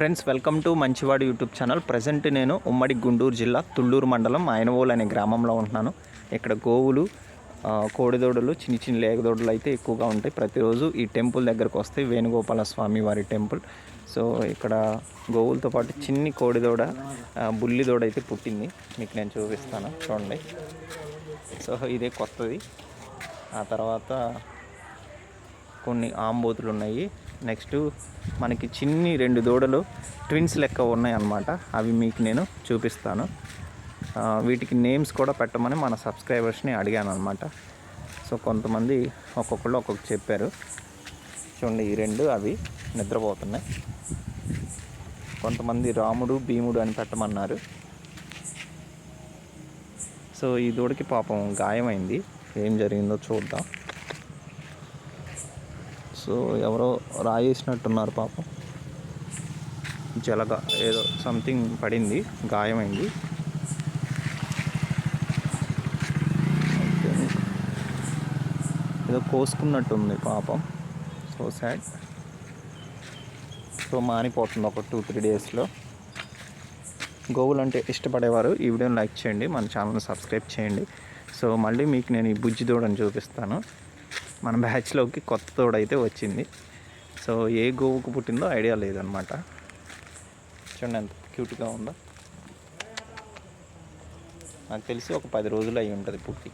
Friends welcome to మంచివాడు YouTube channel. Present నేను ఉమ్మడి గుంటూరు జిల్లా తుళ్ళూరు మండలం ఆయనవోలు అనే గ్రామంలో ఉంటున్నాను. ఇక్కడ గోవులు ఆ, కోడిదోడలు చిన్న చిన్న లేగదోడలు అయితే ఎక్కువగా ఉంటాయి. ప్రతిరోజు ఈ టెంపుల్ దగ్గరకు వస్తాయి వేణుగోపాల స్వామి వారి టెంపుల్. సో ఇక్కడ గోవులతో పాటు చిన్ని కోడిదోడ బుల్లిదోడ అయితే పుట్టింది. మీకు నేను చూపిస్తాను. చూడండి. సో ఇదే కొత్తది. ఆ తర్వాత కొన్ని ఆంబోతులు ఉన్నాయి నెక్స్ట్ మనకి చిన్ని రెండు దూడలు ట్విన్స్ లెక్క ఉన్నాయి అన్నమాట అవి మీకు నేను చూపిస్తాను. వీటికి నేమ్స్ కూడా పెట్టమని మన సబ్స్క్రైబర్స్ని అడిగాను అనమాట సో కొంతమంది ఒక్కొక్కళ్ళు ఒక్కొక్క చెప్పారు. చూడండి ఈ రెండు అవి నిద్రపోతున్నాయి. కొంతమంది రాముడు భీముడు అని పెట్టమన్నారు. సో ఈ దూడకి పాపం గాయమైంది. ఏం జరిగిందో చూద్దాం. సో ఎవరో రాయేసినట్టున్నారు పాపం. జలగ ఏదో సంథింగ్ పడింది గాయమైంది. ఏదో కోసుకున్నట్టుంది పాపం. సో సాడ్ సో మానిపోతుంది ఒక టూ త్రీ డేస్లో గోవులు అంటే ఇష్టపడేవారు ఈ వీడియోని లైక్ చేయండి మన ఛానల్ని సబ్స్క్రైబ్ చేయండి. సో మళ్ళీ మీకు నేను ఈ బుజ్జి దూడని చూపిస్తాను. మన బ్యాచ్లోకి కొత్త తోడైతే వచ్చింది. సో ఏ గోవుకు పుట్టిందో ఐడియా లేదనమాట చూడండి ఎంత క్యూట్గా ఉందో. నాకు తెలిసి ఒక పది రోజులు అయి ఉంటుంది పుట్టి.